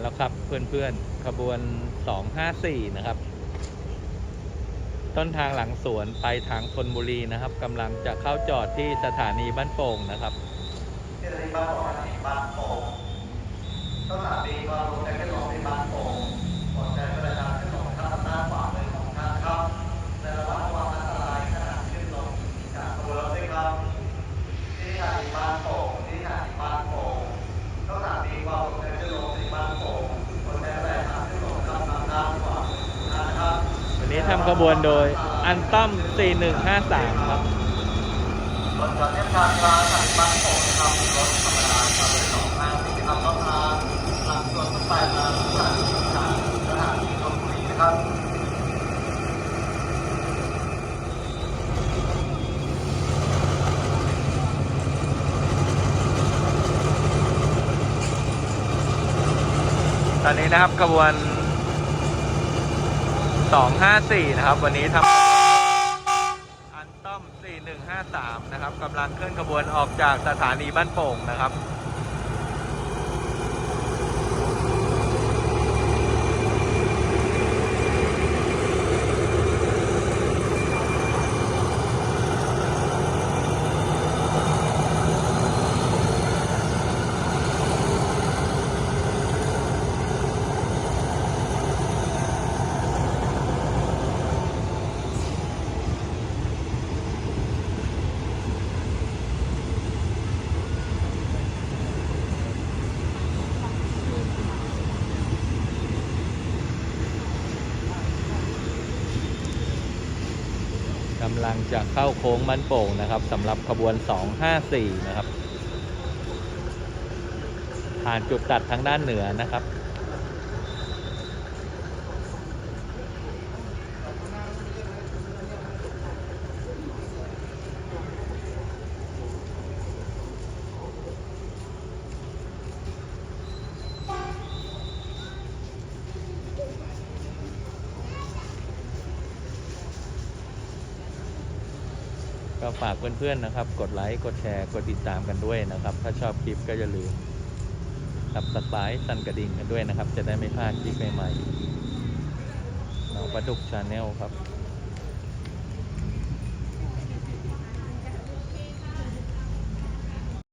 แล้วครับเพื่อนๆ ขบวน 254 นะครับ ต้นทางหลังสวนไปทางธนบุรีนะครับกำลังจะเข้าจอดที่สถานีบ้านโป่งนะครับที่สถานีบ้านโป่งำขบวนโดยอันตั้ม4153 ครับรถจอดเทียบทางกลางสานีบ้านโป่งนะครับรถธรรมดาครับรถสองห้าสี่ครับต้องทางหลังสวนขึ้นไปทางสถานีทางสถานีธนบุรีนะครับตอนนี้นะครับขบวน 254 นะครับ วันนี้ทำอันต้อม 4153 นะครับกำลังเคลื่อนขบวนออกจากสถานีบ้านโป่งนะครับ กำลังจะเข้าโค้งมันโป่งนะครับสำหรับขบวน 254 นะครับ ผ่านจุดตัดทางด้านเหนือนะครับ ก็ฝากเพื่อนๆนะครับ กดไลค์ กดแชร์ กดติดตามกันด้วยนะครับ ถ้าชอบคลิปก็อย่าลืมสับสไครต์สั่นกระดิ่งกันด้วยนะครับ จะได้ไม่พลาดคลิปใหม่ๆน้องประดุกชาแนลครับ